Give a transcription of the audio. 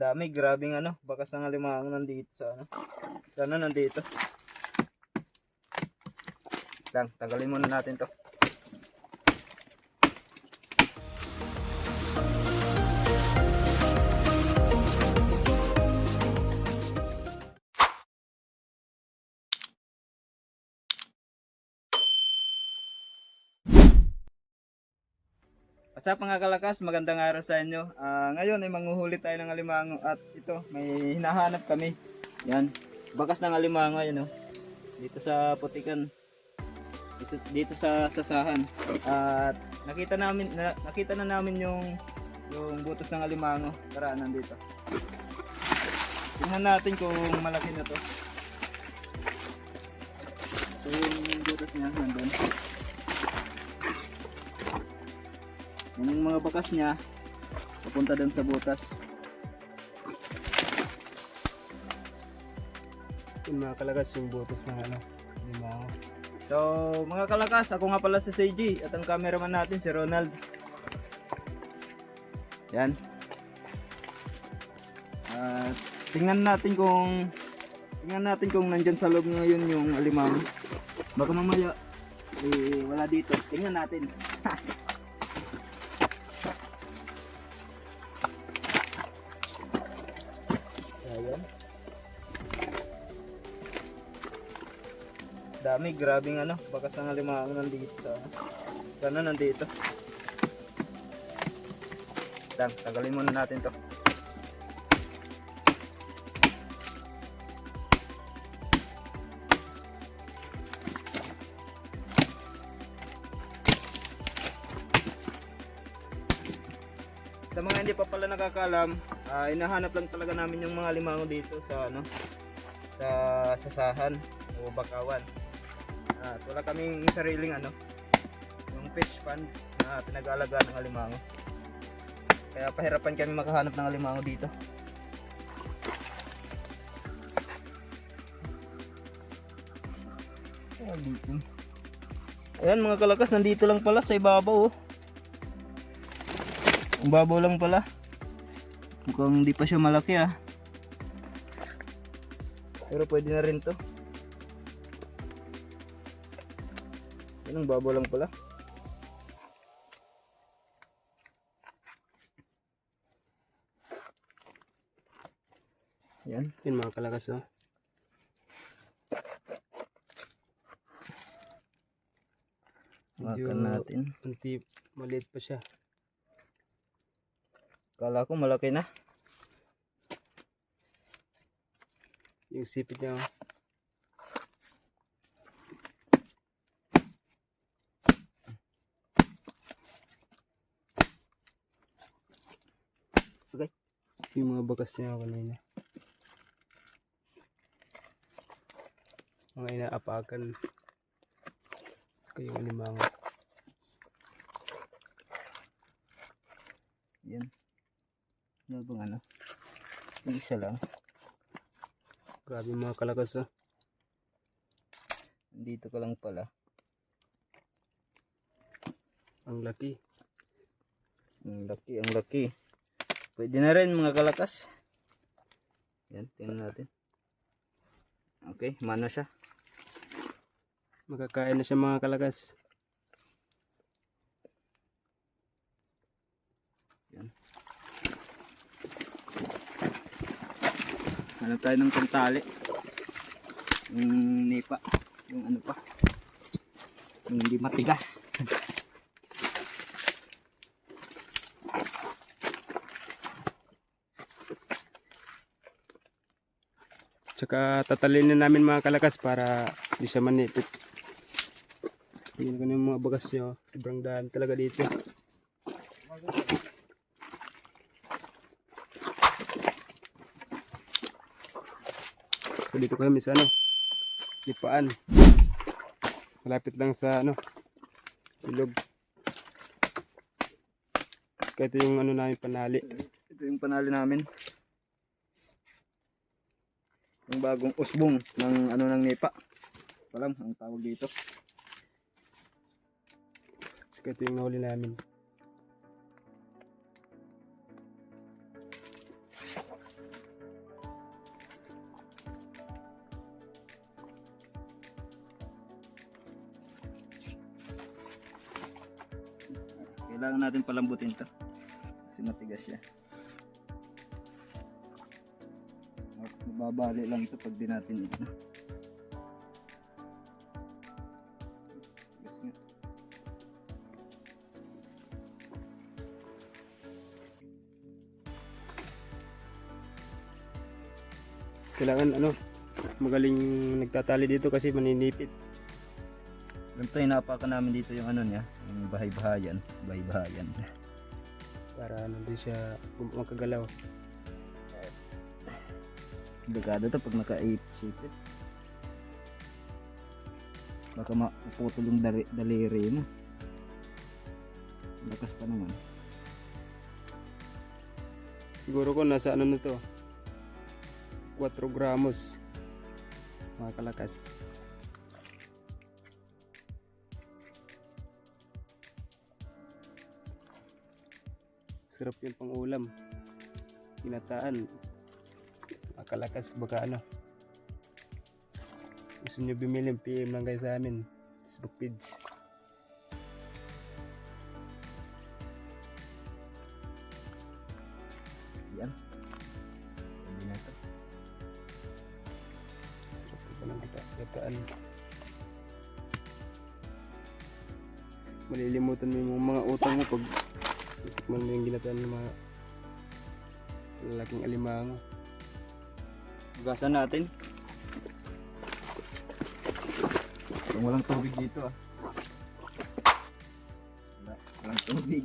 Dami, grabing ano, bakas ng alimango nandito sa ano. Sana nandito. Lang, tanggalin muna natin to. At sa mga kalakas, magandang araw sa inyo. Ah, ngayon ay manguhuli tayo ng alimango at ito, may hinahanap kami. Yan, bakas ng alimango yun oh. Dito sa putikan. Dito, dito sa sasahan. At nakita namin na, nakita na namin yung yung butas ng alimango. Tara, nandito. Tingnan natin kung malaki na to. Ito yung butas niya nandun. Mga bakas niya papunta doon sa butas. Yung mga kalagas yung butas ng ano, limango. So, mga kalakas, ako nga pala si CJ at ang cameraman natin si Ronald. Yan. At tingnan natin kung tingnan natin kung nandyan sa loob ngayon yung alimango. Baka mamaya eh, wala dito. Tingnan natin. Dami, grabing ano, bakas ng alimango nandito Sana nandito. Lang, tanggalin muna natin to. Sa mga hindi pa pala nakakalam, ah, hinahanap lang talaga namin yung mga limango dito sa ano sa sasahan o bakawan. At wala kaming sariling ano, yung fish pond na pinag-aalagaan ng alimango. Kaya pahirapan kami makahanap ng alimango dito. Dito. Ayan mga kalakas, nandito lang pala sa ibabaw oh. Ang babaw lang pala. Mukhang hindi pa siya malaki ah. Pero pwede na rin to. Yan ang babaw lang pala. Yan. Yun mga kalagas oh. Makan natin. Unti, maliit pa siya. Kala ko malaki na. Yung sipit niya oh. Okay. Yung mga bakas niya kanina. Mga inaapakan. Saka yung limango. Yan. Ano bang ano? Yung isa lang. Grabe mga kalagas oh. Dito ka lang pala. Ang laki. Ang laki, ang laki. Pwede na rin mga kalakas. Yan, tingnan natin. Okay, mano siya. Makakain na siya mga kalagas. Hanap tayo ng pantali. Yung nipa. Yung ano pa. Yung hindi matigas. Tsaka tatalinin namin mga kalakas para di siya manipit. Tingnan ko na yung mga bagas nyo. Sobrang daan talaga dito. So, dito kami sa ano, lipaan. Malapit lang sa ano, ilog. Ito yung ano namin panali. Ito yung panali namin yung bagong usbong ng ano ng nipa. Walang ang tawag dito. So, ito yung nahuli namin. kailangan natin palambutin ito kasi matigas siya At Mababali lang ito pag di natin ito. Kailangan ano, magaling nagtatali dito kasi maninipit. Ganito hinapakan namin dito yung ano niya, yung bahay-bahayan, bahay-bahayan. Para ano din siya makagalaw. Delikado to pag naka-8-sipit. Baka mapuputol yung dari- daliri mo. Lakas pa naman. Siguro ko nasa ano na to. 4 gramos. Mga kalakas. Sarap yung pang ulam. Pinataan. Mga kalakas baka ano. Gusto nyo bumili, PM lang kayo sa amin. Facebook page. Yan. Hindi na to. Sarap yung palang kita. Gataan. Malilimutan mo yung mga utang mo pag tikman mo yung ginataan ng mga lalaking alimango. Hugasan natin. Kung walang tubig dito ah. Wala, walang tubig.